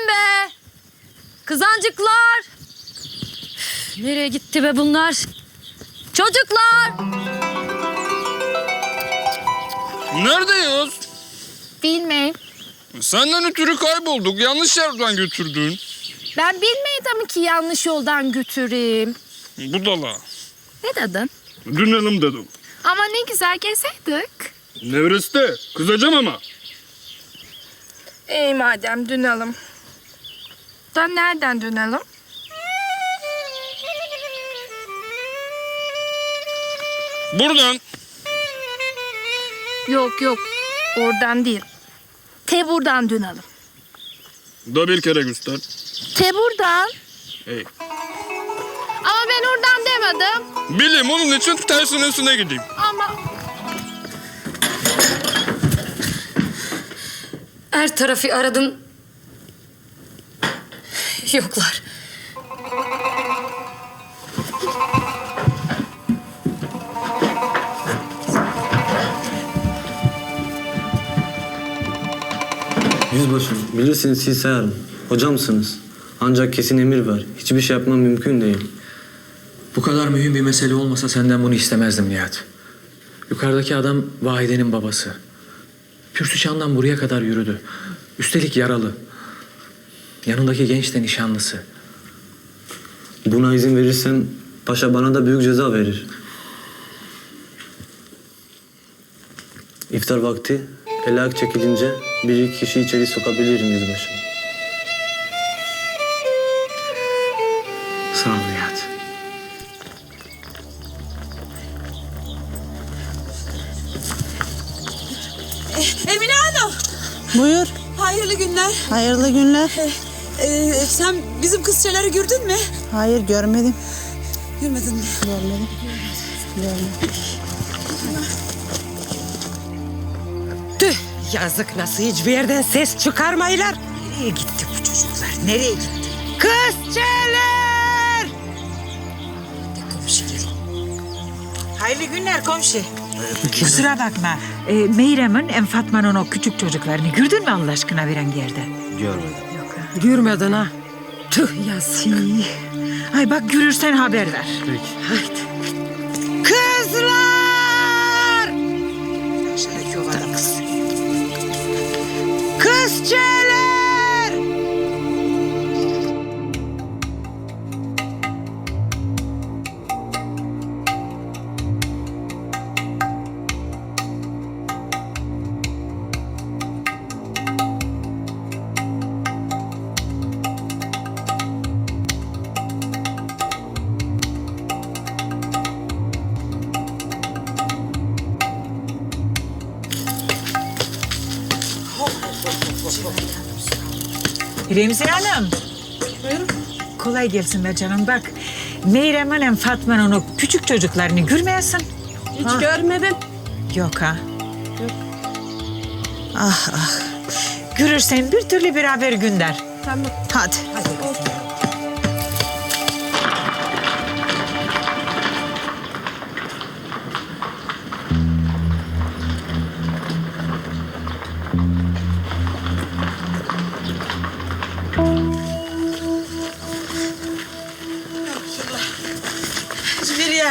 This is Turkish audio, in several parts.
Gelin be. Kızancıklar. Üf, Nereye gitti be bunlar? Çocuklar. Neredeyiz? Bilmeyim. Senden ötürü kaybolduk. Yanlış yerden götürdün. Ben bilmeydim ki yanlış yoldan götüreyim. Budala. Ne dedin? Dönelim dedim. Ama ne güzel gezeydik. Nevreste. Kızacağım ama. İyi madem dönelim. Da nereden dönelim? Buradan. Yok yok oradan değil. Te buradan dönelim. Da bir kere göster. Te buradan. Hey. Ama ben oradan demedim. Bileyim onun için tersine üstüne gideyim. Ama Her tarafı aradım. Yoklar. Yüzbaşım, bilirsiniz siz sayarım. Hocamsınız. Ancak kesin emir ver. Hiçbir şey yapmam mümkün değil. Bu kadar mühim bir mesele olmasa senden bunu istemezdim Nihat. Yukarıdaki adam Vahide'nin babası. Pürsüçan'dan buraya kadar yürüdü. Üstelik yaralı. Yanındaki genç de nişanlısı. Buna izin verirsen paşa bana da büyük ceza verir. İftar vakti el ayak çekilince bir iki kişi içeri sokabilirim yüzbaşım. Sağ ol Nihat. Emine Hanım, Buyur. hayırlı günler. Hayırlı günler. Ee, sen bizim kızçaları gördün mü? Hayır görmedim. Görmedin mi? Görmedim. Görmedim. Tüh yazık nasıl hiçbir yerden ses çıkarmayılar. Nereye gitti bu çocuklar? Nereye gitti? Kızçeler! Hayırlı günler komşu. Kusura bakma. E, Meyrem'in em Fatma'nın o küçük çocuklarını gördün mü Allah aşkına veren yerde? Görmedim. Görmedin ha. Tüh yazık. Ay bak görürsen haber ver. Peki. Haydi. Kızlar! Remzi Hanım. Buyurun. Kolay gelsin be canım bak. Meyrem'in hem Fatma'nın o küçük çocuklarını görmeyesin. hiç görmedim. Yok ha. Ah ah. Görürsen bir türlü bir haber gönder. Tamam. Hadi. Hiçbir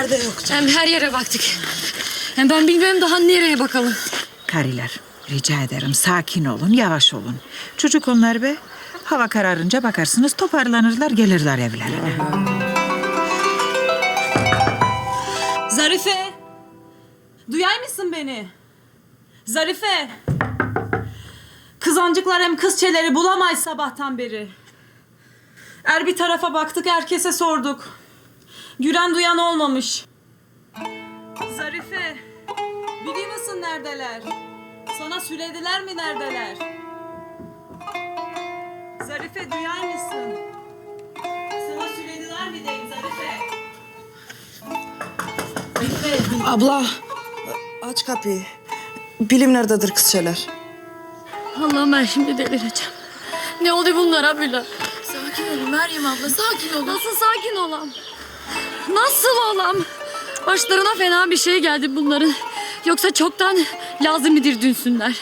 yerde yok. Hem her yere baktık. Hem ben bilmiyorum daha nereye bakalım. Kariler rica ederim sakin olun yavaş olun. Çocuk onlar be. Hava kararınca bakarsınız toparlanırlar gelirler evlerine. Zarife! Duyar mısın beni? Zarife! Kızancıklar hem kızçeleri bulamayız sabahtan beri. Er bir tarafa baktık, herkese sorduk. Güren duyan olmamış. Zarife! Biliyor musun neredeler? Sana söylediler mi neredeler? Zarife duyar mısın? Sana söylediler mi deyim Zarife? Abla aç kapıyı. Bilim nerededir kızçeler? Allah'ım ben şimdi delireceğim. Ne oldu bunlara böyle? Sakin olun Meryem abla sakin olun. Nasıl sakin olam? Nasıl olam? Başlarına fena bir şey geldi bunların. Yoksa çoktan lazım midir dünsünler.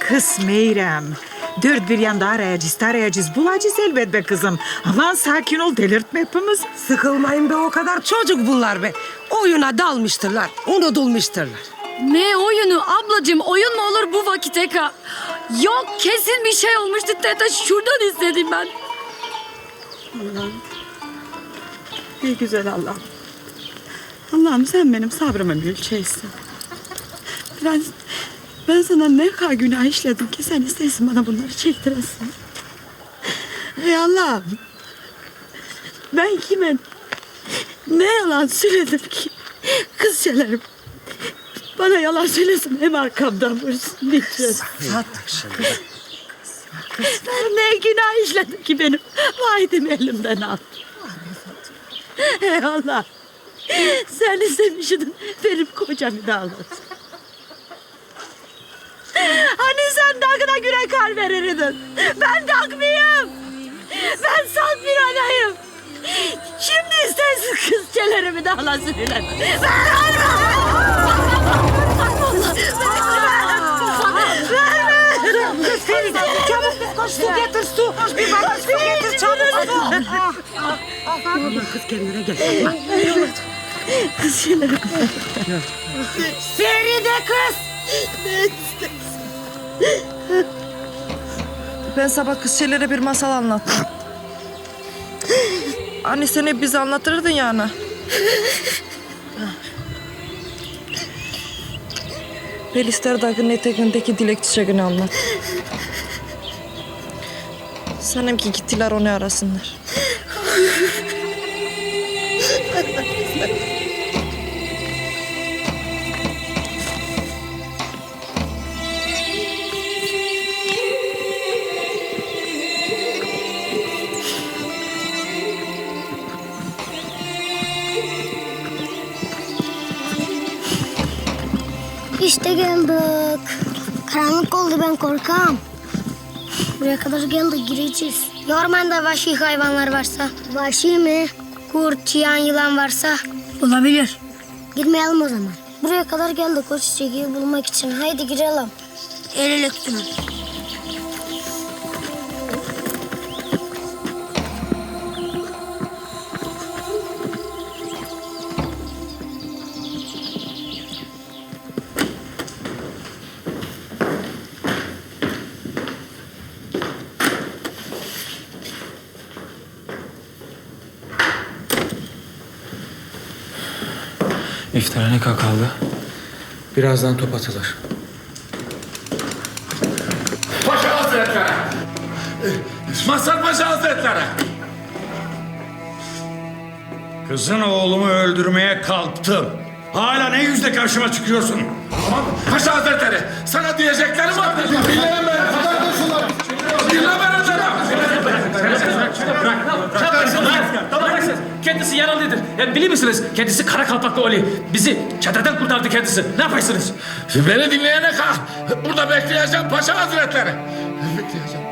Kız Meyrem Dört bir yanda arayacağız, tarayacağız, bulacağız elbet be kızım. Aman sakin ol, delirtme hepimiz. Sıkılmayın be o kadar çocuk bunlar be. Oyuna dalmıştırlar, unutulmuşturlar. Ne oyunu ablacığım oyun mu olur bu vakite ka? Yok kesin bir şey olmuştu tete şuradan izledim ben. İyi güzel Allah'ım. Allah'ım sen benim sabrımı büyülçeysin. Ben, ben sana ne kadar günah işledim ki sen istesin bana bunları çektiresin. Ey Allah'ım. Ben kime ne yalan söyledim ki kızcelerim bana yalan söylesin hem arkamdan vursun diyeceğiz. Ben ne günah işledim ki benim vaidimi elimden al. Ey Allah. Sen istemiştin benim kocamı da almasın. Hani sen dağına göre kar verirdin. Ben takmayayım. Ben salt bir anayım. Şimdi istersin kızçelerimi de alasın ilan. Çabuk koş su getir su. Koş bir bak Kız kendine gel. Kızçelerimi. Feride kız. Ben sabah kızçelere bir masal anlattım. Anne sen hep bize anlatırdın ya ana. Belister Dağı'nın eteğindeki dilek çiçeğini anlat. Sanırım ki gittiler onu arasınlar. İşte geldik. Karanlık oldu ben korkam. Buraya kadar geldik gireceğiz. Ya ormanda vahşi hayvanlar varsa? Vahşi mi? Kurt, çıyan, yılan varsa? Olabilir. Girmeyelim o zaman. Buraya kadar geldik o çiçeği bulmak için. Haydi girelim. El ele İftara ne kadar kaldı? Birazdan top atılır. Paşa Hazretleri. Masar Paşa Hazretleri. Kızın oğlumu öldürmeye kalktım. Hala ne yüzle karşıma çıkıyorsun? Aman Paşa Hazretleri sana diyeceklerim var. Dinleyin beni. Dinle beni canım. Kendisi yaralıydır. Yani bilir misiniz? Kendisi kara kalpaklı Oli. Bizi çeteden kurtardı kendisi. Ne yaparsınız? Beni dinleyene kal. Burada bekleyeceğim Paşa Hazretleri. Bekleyeceğim.